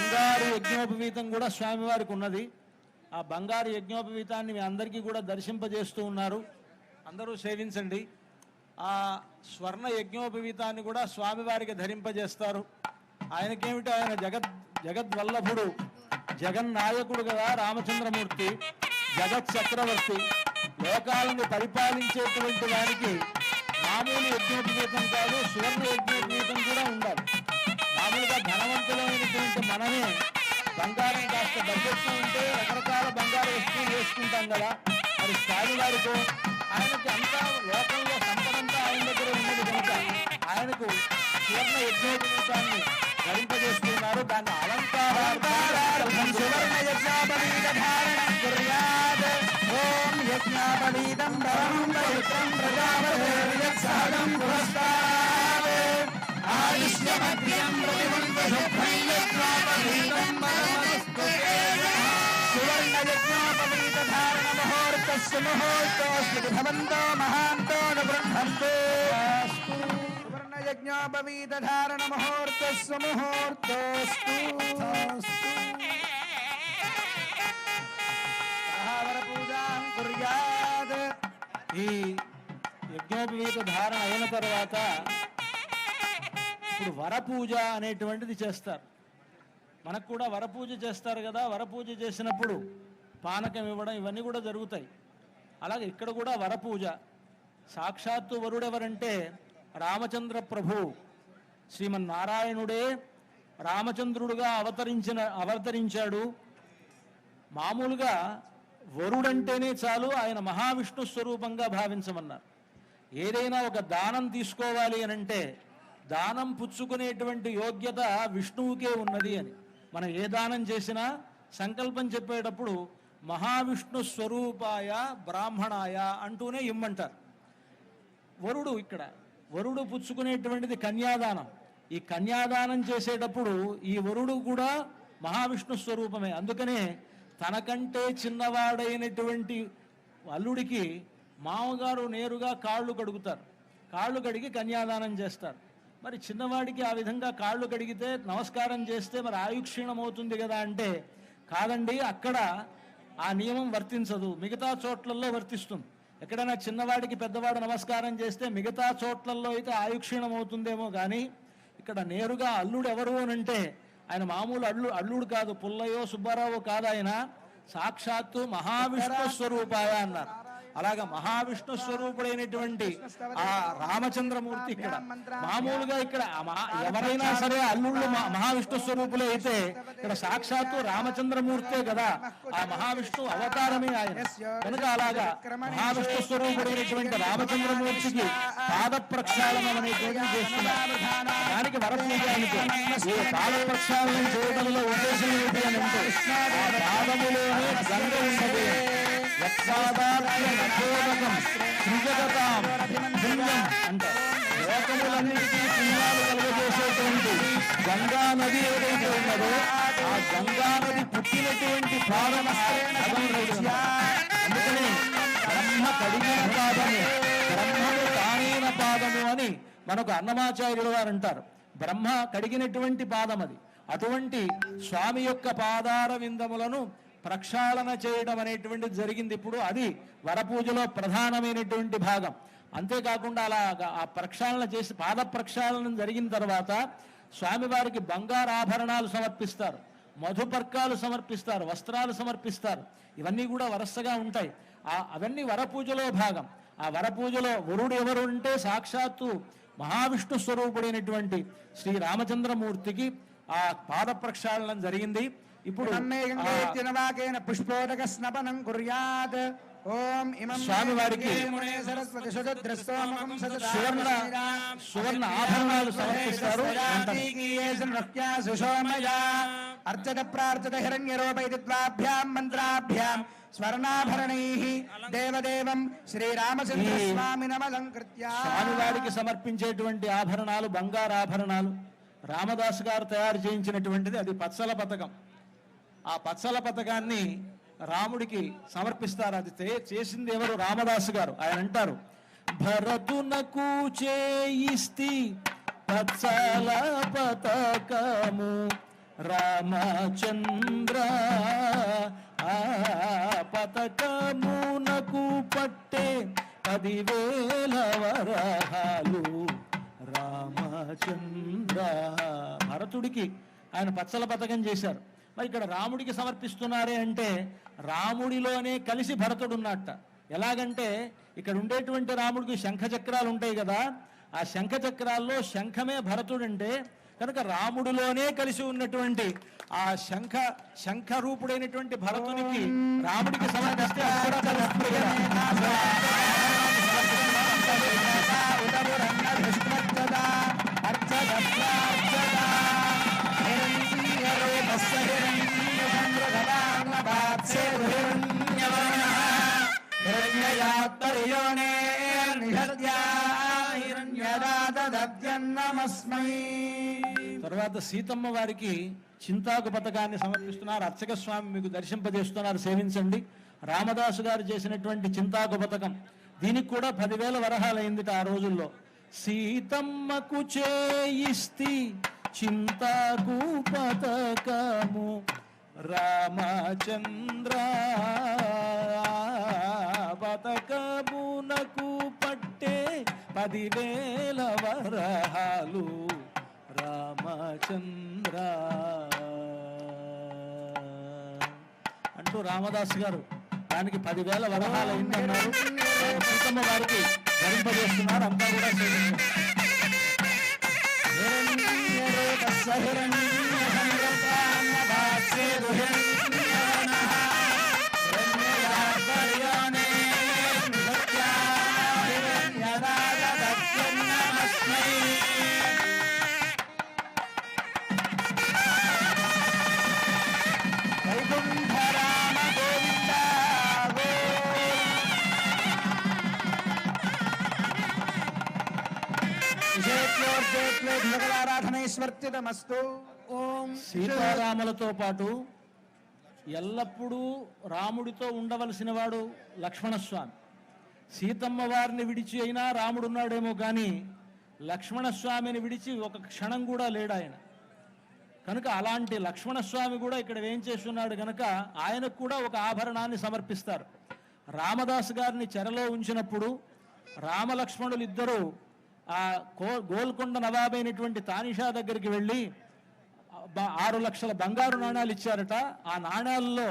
బంగారు యజ్ఞోపవీతం కూడా స్వామివారికి ఉన్నది. ఆ బంగారు యజ్ఞోపవీతాన్ని మీ అందరికీ కూడా దర్శింపజేస్తూ ఉన్నారు. అందరూ సేవించండి. ఆ స్వర్ణ యజ్ఞోపవీతాన్ని కూడా స్వామివారికి ధరింపజేస్తారు. ఆయనకేమిటి? ఆయన జగద్ జగద్వల్లభుడు జగన్నాయకుడు కదా రామచంద్రమూర్తి జగత్ చక్రవర్తి. లోకాలను పరిపాలించేటువంటి వారికి మామూలు యజ్ఞోపవీతం కాదు సువర్ణ యజ్ఞోపవీతం కూడా ఉండాలి. మామూలుగా మనమే బంగారం కాస్త బడ్జెట్ ఉంటే రకరకాల బంగారు వస్తువులు వేసుకుంటాం కదా మరి స్టాలి గారితో ఆయనకి అంతా లోకంలో సంపదంతా ఆయన దగ్గర ఉన్నది కనుక ఆయనకు సువర్ణ యజ్ఞోపవీతాన్ని ధరింపజేస్తున్నారు దాన్ని అలంకారార్థం సువర్ణ యజ్ఞాపవీత ధారణం ముహూర్తస్సు ముహూర్తోస్మి భవంతో మహాంతో నిబృంహంతు సువర్ణ యజ్ఞోపవీత ధారణ ముహూర్తస్సు ముహూర్తోస్తు సహవర పూజాం కుర్యాత్. ఈ యజ్ఞోపవీత ధారణ అయిన తర్వాత ఇప్పుడు వరపూజ అనేటువంటిది చేస్తారు. మనకు కూడా వరపూజ చేస్తారు కదా వరపూజ చేసినప్పుడు పానకం ఇవ్వడం ఇవన్నీ కూడా జరుగుతాయి. అలాగే ఇక్కడ కూడా వరపూజ. సాక్షాత్తు వరుడెవరంటే రామచంద్ర ప్రభు. శ్రీమన్నారాయణుడే రామచంద్రుడుగా అవతరించిన అవతరించాడు. మామూలుగా వరుడంటేనే చాలు ఆయన మహావిష్ణు స్వరూపంగా భావించమన్నారు. ఏదైనా ఒక దానం తీసుకోవాలి అని అంటే దానం పుచ్చుకునేటువంటి యోగ్యత విష్ణువుకే ఉన్నది అని. మనం ఏ దానం చేసినా సంకల్పం చెప్పేటప్పుడు మహావిష్ణు స్వరూపాయ బ్రాహ్మణాయ అంటూనే ఇమ్మంటారు. వరుడు ఇక్కడ వరుడు పుచ్చుకునేటువంటిది కన్యాదానం. ఈ కన్యాదానం చేసేటప్పుడు ఈ వరుడు కూడా మహావిష్ణు స్వరూపమే. అందుకనే తనకంటే చిన్నవాడైనటువంటి అల్లుడికి మామగారు నేరుగా కాళ్ళు కడుగుతారు. కాళ్ళు కడిగి కన్యాదానం చేస్తారు. మరి చిన్నవాడికి ఆ విధంగా కాళ్ళు కడిగితే నమస్కారం చేస్తే మరి ఆయుక్షీణం అవుతుంది కదా అంటే కాదండి అక్కడ ఆ నియమం వర్తించదు. మిగతా చోట్లలో వర్తిస్తుంది. ఎక్కడైనా చిన్నవాడికి పెద్దవాడు నమస్కారం చేస్తే మిగతా చోట్లలో అయితే ఆయుక్షీణం అవుతుందేమో కానీ ఇక్కడ నేరుగా అల్లుడు ఎవరు అని అంటే ఆయన మామూలు అల్లు అల్లుడు కాదు పుల్లయ్యో సుబ్బారావు కాదు ఆయన. సాక్షాత్తు మహావిష్ణు స్వరూపాయ అన్నారు. అలాగా మహావిష్ణు స్వరూపుడైనటువంటి ఆ రామచంద్రమూర్తి ఇక్కడ. మామూలుగా ఇక్కడ ఎవరైనా సరే అల్లుళ్ళు మహావిష్ణు స్వరూపులే అయితే ఇక్కడ సాక్షాత్తు రామచంద్రమూర్తే కదా. ఆ మహావిష్ణు అవతారమే ఆయన. కనుక అలాగా మహావిష్ణు స్వరూపుడైనటువంటి రామచంద్రమూర్తికి పాద ప్రక్షాళనం అనేటువంటిది చేస్తున్నారు. దానికి వరపూజానికి పాద ప్రక్షాళనం చేయడంలో ఉద్దేశం ఏంటి అని అంటే పాదములోనే గంగ ఉన్నది యత్పాదాత్మనచోదకం త్రిజగతాం లింగం అంటారు లోకములన్నిటికీ పుణ్యాలు కలుగజేసేటువంటి గంగా నది ఏదైతే ఉన్నదో ఆ గంగా నది పుట్టినటువంటి పాదం అందుకని బ్రహ్మ కడిగిన పాదము బ్రహ్మము తానైన పాదము అని మనకు అన్నమాచార్యుడు గారు అంటారు బ్రహ్మ కడిగినటువంటి పాదం అది. అటువంటి స్వామి యొక్క పాదార విందములను ప్రక్షాళన చేయడం అనేటువంటిది జరిగింది ఇప్పుడు. అది వరపూజలో ప్రధానమైనటువంటి భాగం. అంతేకాకుండా అలా ఆ ప్రక్షాళన చేసి పాద ప్రక్షాళన జరిగిన తర్వాత స్వామివారికి బంగారు ఆభరణాలు సమర్పిస్తారు. మధుపర్కాలు సమర్పిస్తారు వస్త్రాలు సమర్పిస్తారు. ఇవన్నీ కూడా వరసగా ఉంటాయి. ఆ అవన్నీ వరపూజలో భాగం. ఆ వరపూజలో వరుడు ఎవరు ఉంటే సాక్షాత్తు మహావిష్ణు స్వరూపుడైనటువంటి శ్రీ రామచంద్రమూర్తికి ఆ పాద ప్రక్షాళన జరిగింది. ఇప్పుడు పుష్పోదక స్నపనం కుర్యాత్. ఓం ఇమం సరస్వతి సుధద్రస్తోమకం సదదా సువర్ణ సువర్ణ ఆభరణాలు సమర్పిస్తారు అర్చత ప్రార్థత హిరణ్యరూపైత్వాభ్యాం మంత్రాభ్యాం స్వర్ణాభరణై. దేవదేవం శ్రీరామచంద్ర ఈ స్వామినమలంకృత్య స్వామివారికి సమర్పించేటువంటి ఆభరణాలు బంగారు ఆభరణాలు రామదాస్ గారు తయారు చేయించినటువంటిది అది పచ్చల పథకం ఆ పచ్చల పథకాన్ని రాముడికి సమర్పిస్తారు. అది చేసింది ఎవరు? రామదాసు గారు. ఆయన అంటారు భరతునకు చేయిస్తి పచ్చల పతకము రామచంద్ర. ఆ పతకమునకు పట్టే పదివేల వరహాలు రామచంద్ర. భరతుడికి ఆయన పచ్చల పథకం చేశారు. మరి ఇక్కడ రాముడికి సమర్పిస్తున్నారే అంటే రాముడిలోనే కలిసి భరతుడు ఉన్నట్ట ఎలాగంటే ఇక్కడ ఉండేటువంటి రాముడికి శంఖ చక్రాలు ఉంటాయి కదా ఆ శంఖ చక్రాల్లో శంఖమే భరతుడు అంటే కనుక రాముడిలోనే కలిసి ఉన్నటువంటి ఆ శంఖ శంఖ రూపుడైనటువంటి భరతునికి రాముడికి సమర్పిస్తే అది తర్వాత సీతమ్మ వారికి చింతాకు పథకాన్ని సమర్పిస్తున్నారు అర్చక స్వామి మీకు దర్శింపజేస్తున్నారు సేవించండి రామదాసు గారు చేసినటువంటి చింతాకు పథకం దీనికి కూడా పదివేల వరహాలైందిట ఆ రోజుల్లో సీతమ్మకు చేయిస్తి చింతకు పథకము రామచంద్ర పథకమునకు పట్టే పదివేల వరహాలు రామచంద్ర. అంటూ రామదాస్ గారు దానికి పదివేల వరహాలు అయిందన్నారు సీతమ్మ వారికి ధరింపజేస్తున్నారు అంతా కూడా शहर ఓం సీతారాములతో పాటు ఎల్లప్పుడూ రాముడితో ఉండవలసిన వాడు లక్ష్మణస్వామి. సీతమ్మ వారిని విడిచి అయినా రాముడు ఉన్నాడేమో కానీ లక్ష్మణస్వామిని విడిచి ఒక క్షణం కూడా లేడు ఆయన కనుక అలాంటి లక్ష్మణస్వామి కూడా ఇక్కడ ఏం చేస్తున్నాడు కనుక ఆయనకు కూడా ఒక ఆభరణాన్ని సమర్పిస్తారు. రామదాస్ గారిని చెరలో ఉంచినప్పుడు రామలక్ష్మణులు ఇద్దరు ఆ కో గోల్కొండ నవాబైనటువంటి తానిషా దగ్గరికి వెళ్ళి ఆరు లక్షల బంగారు నాణాలు ఇచ్చారట. ఆ నాణాల్లో